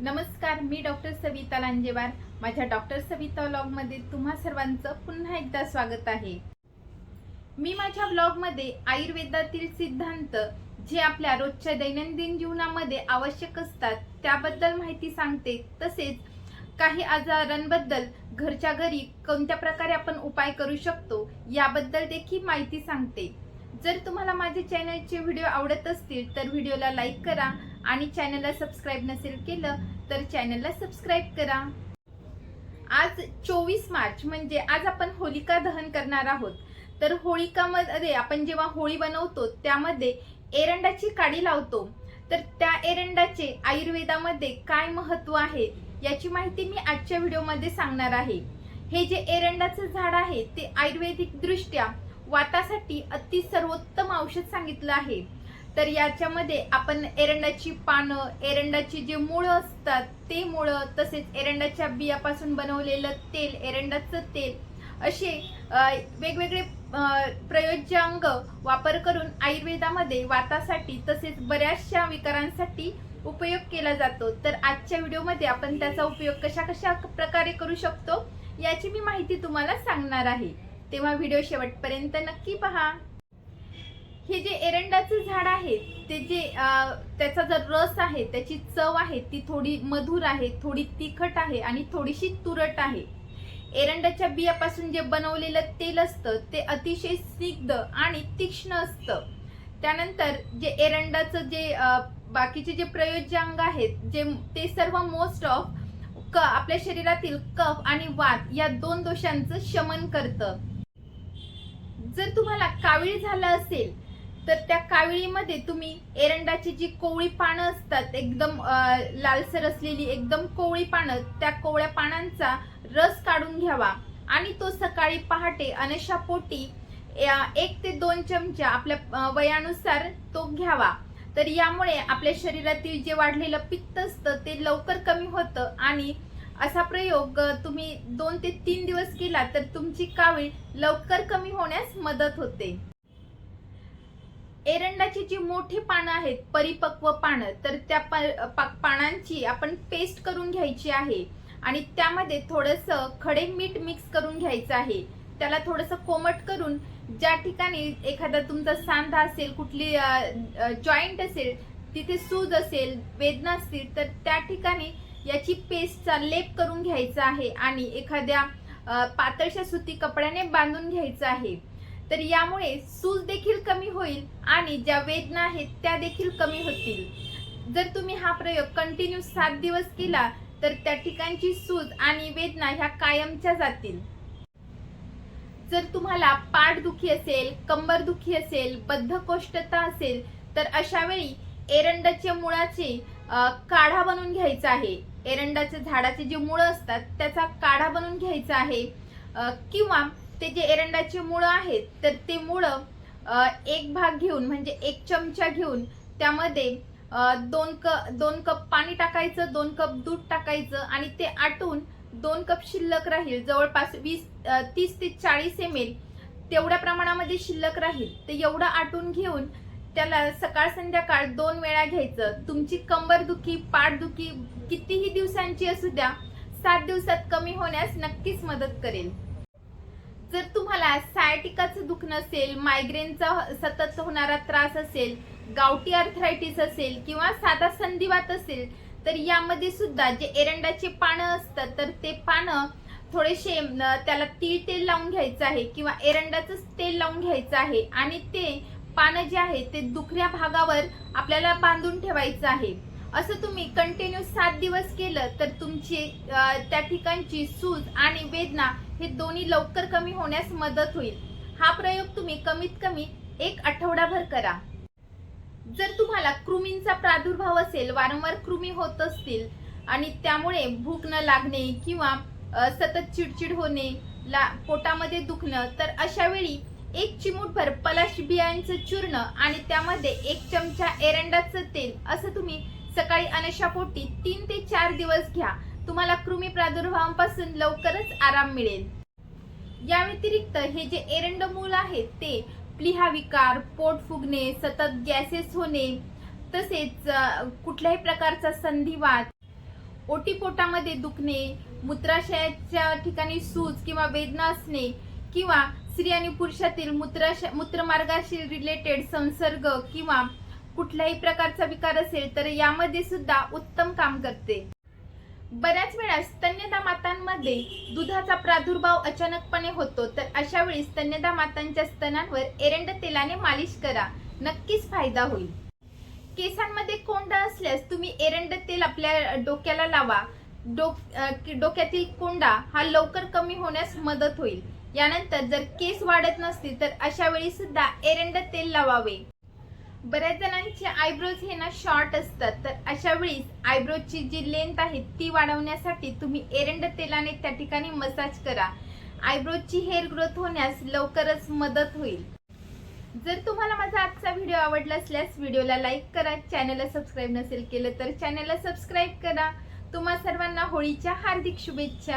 नमस्कार मी डॉक्टर सविता लांजेवार. माझ्या डॉक्टर सविता ब्लॉगमध्ये तुम्हा सर्वांचं पुन्हा एकदा स्वागत आहे. मी माझ्या व्लॉगमध्ये आयुर्वेदातील सिद्धांत जे आपल्या रोजच्या दैनंदिन जीवनामध्ये आवश्यक असतात त्याबद्दल माहिती सांगते. तसेच काही आजारांबद्दल घरच्या घरी कोणत्या प्रकारे आपण उपाय करू शकतो याबद्दल देखील माहिती सांगते. जर तुम्हाला माझे चॅनलचे व्हिडिओ आवडत असतील तर व्हिडिओला लाईक करा आणि चॅनलला सबस्क्राईब नसेल केलं तर चॅनलला सबस्क्राईब करा. आज चोवीस मार्च म्हणजे आज आपण होलिका दहन करणार आहोत. तर होळिकामध्ये आपण जेव्हा होळी बनवतो त्यामध्ये एरंडाची काडी लावतो. तर त्या एरंडाचे आयुर्वेदामध्ये काय महत्त्व आहे याची माहिती मी आजच्या व्हिडिओमध्ये सांगणार आहे. हे जे एरंडाचं झाड आहे ते आयुर्वेदिक दृष्ट्या वातासाठी अति सर्वोत्तम औषध सांगितलं आहे. तर याच्यामध्ये आपण एरंडाची पानं एरंडाची जे मुळं असतात ते मुळं तसेच एरंडाच्या बियापासून बनवलेलं तेल एरंडाचं तेल असे वेगवेगळे प्रयोज्य प्रयोज्यांग वापर करून आयुर्वेदामध्ये वातासाठी तसेच बऱ्याचशा विकारांसाठी उपयोग केला जातो. तर आजच्या व्हिडिओमध्ये आपण त्याचा उपयोग कशा कशा प्रकारे करू शकतो याची मी माहिती तुम्हाला सांगणार आहे. तेव्हा व्हिडिओ शेवटपर्यंत नक्की पहा. हे जे एरंडाचं झाड आहे ते जे त्याचा जो रस आहे त्याची चव आहे ती थोडी मधुर आहे थोडी तिखट आहे आणि थोडीशी तुरट आहे. एरंडाच्या बियापासून जे बनवलेलं तेल असतं ते अतिशय स्निग्ध आणि तीक्ष्ण असतं. त्यानंतर जे एरंडाचं जे बाकीचे जे प्रयोज्यांग आहेत जे ते सर्व मोस्ट ऑफ क आपल्या शरीरातील कफ आणि वात या दोन दोषांचं शमन करतं. जर तुम्हाला कावीळ झालं असेल तर त्या काविळीमध्ये तुम्ही एरंडाची जी कोवळी पानं असतात एकदम लालसर असलेली एकदम कोवळी पानं त्या कोवळ्या पानांचा रस काढून घ्यावा. आणि तो सकाळी पहाटे अनशा पोटी या- एक ते दोन चमचा आपल्या वयानुसार तो घ्यावा. तर यामुळे आपल्या शरीरातील जे वाढलेलं पित्त असतं ते लवकर कमी होतं आणि असा प्रयोग तुम्ही दोन ते तीन दिवस केला तर तुमची कावीळ लवकर कमी होण्यास मदत होते. एरंडाची जी मोठी पानं आहेत परिपक्व पानं तर त्या पा- पा- पानांची आपण पेस्ट करून घ्यायची आहे. आणि त्यामध्ये थोडस खडे मीठ मिक्स करून घ्यायचं आहे. त्याला थोडस कोमट करून ज्या ठिकाणी एखादा तुमचा सांधा असेल कुठली जॉईंट असेल तिथे सूज असेल वेदना असतील तर त्या ठिकाणी याची पेस्टचा लेप करून घ्यायचा आहे. आणि एखाद्या पातळशा सुती कपड्याने बांधून घ्यायचं आहे. तर यामुळे सूज देखील कमी होईल आणि ज्या वेदना आहेत त्या देखील कमी होतील. जर तुम्ही हा प्रयोग कंटिन्यू सात दिवस केला तर त्या ठिकाणची सूज आणि वेदना ह्या कायमच्या जातील. जर तुम्हाला पाठदुखी असेल कंबरदुखी असेल बद्धकोष्ठता असेल तर अशा वेळी एरंडाच्या मुळाचे काढा बनवून घ्यायचा आहे. एरंडाच्या झाडाचे जे मुळं असतात त्याचा काढा बनवून घ्यायचा आहे. किंवा ते जे एरंडाचे मुळं आहेत तर ते मुळं एक भाग घेऊन म्हणजे एक चमचा घेऊन त्यामध्ये दोन क दोन कप पाणी टाकायचं दोन कप दूध टाकायचं आणि ते आटून दोन कप शिल्लक राहील. जवळपास वीस तीस ते चाळीस एम एल तेवढ्या प्रमाणामध्ये शिल्लक राहील. ते एवढं आटून घेऊन त्याला सकाळ संध्याकाळ दोन वेळा घ्यायचं. तुमची कंबरदुखी पाठदुखी कितीही दिवसांची असू द्या सात दिवसात कमी होण्यास नक्कीच मदत करेल. जर तुम्हाला सायटिकाचं दुखणं असेल मायग्रेनचा सतत होणारा त्रास असेल गावठी अर्थरायटिस असेल किंवा साधा संधिवात असेल तर यामध्ये सुद्धा जे एरंडाचे पानं असतात तर ते पानं थोडेसे त्याला तीळ तेल लावून घ्यायचं आहे किंवा एरंडाचं तेल लावून घ्यायचं आहे आणि ते पानं जे आहे ते दुखऱ्या भागावर आपल्याला बांधून ठेवायचं आहे. असं तुम्ही कंटिन्यू सात दिवस केलं तर तुमची त्या ठिकाणची सूज आणि वेदना हे दोन्ही लवकर कमी होण्यास मदत होईल. हा प्रयोग तुम्ही कमीत कमी एक आठवडाभर करा. जर तुम्हाला कृमींचा प्रादुर्भाव असेल वारंवार कृमी होत असतील आणि त्यामुळे भूक न लागणे किंवा सतत चिडचिड होणे ला पोटामध्ये दुखणं तर अशा वेळी एक चिमूटभर पलाश बियांचं चूर्ण आणि त्यामध्ये एक चमचा एरंडाचं तेल असं तुम्ही सकाळी अनशापोटी तीन ते चार दिवस घ्या. तुम्हाला कृमी प्रादुर्भावापासून लवकरच आराम मिळेल. या व्यतिरिक्त हे जे एरंड मूल आहे ते प्लिहा विकार पोट फुगणे सतत गॅसेस होणे तसेच कुठल्याही प्रकारचा संधिवात ओटीपोटामध्ये दुखणे मूत्राशयाच्या ठिकाणी सूज किंवा वेदना असणे किंवा स्त्री आणि पुरुषातील मूत्राशय मूत्रमार्गाशी रिलेटेड संसर्ग किंवा कुठल्याही प्रकारचा विकार असेल तर यामध्ये सुद्धा उत्तम काम करते. बऱ्याच वेळा स्तन्यदा मातांमध्ये दुधाचा प्रादुर्भाव अचानकपणे होतो तर अशा वेळी स्तन्यदा मातांच्या स्तनांवर एरंड तेलाने मालिश करा. नक्कीच फायदा होईल. केसांमध्ये कोंडा असल्यास तुम्ही एरंड तेल आपल्या डोक्याला लावा. डोक डोक्यातील कोंडा हा लवकर कमी होण्यास मदत होईल. यानंतर जर केस वाढत नसतील तर अशा वेळी सुद्धा एरंड तेल लावावे. बऱ्याच जणांचे आयब्रोज हे ना शॉर्ट असतात. तर अशा वेळी आयब्रोजची जी लेंथ आहे ती वाढवण्यासाठी तुम्ही एरंड तेलाने त्या ठिकाणी मसाज करा. आयब्रोजची हेअर ग्रोथ होण्यास लवकरच मदत होईल. जर तुम्हाला माझा आजचा व्हिडिओ आवडला असल्यास व्हिडिओला लाईक करा. चॅनलला सबस्क्राईब नसेल केलं तर चॅनलला सबस्क्राईब करा. तुम्हा सर्वांना होळीच्या हार्दिक शुभेच्छा.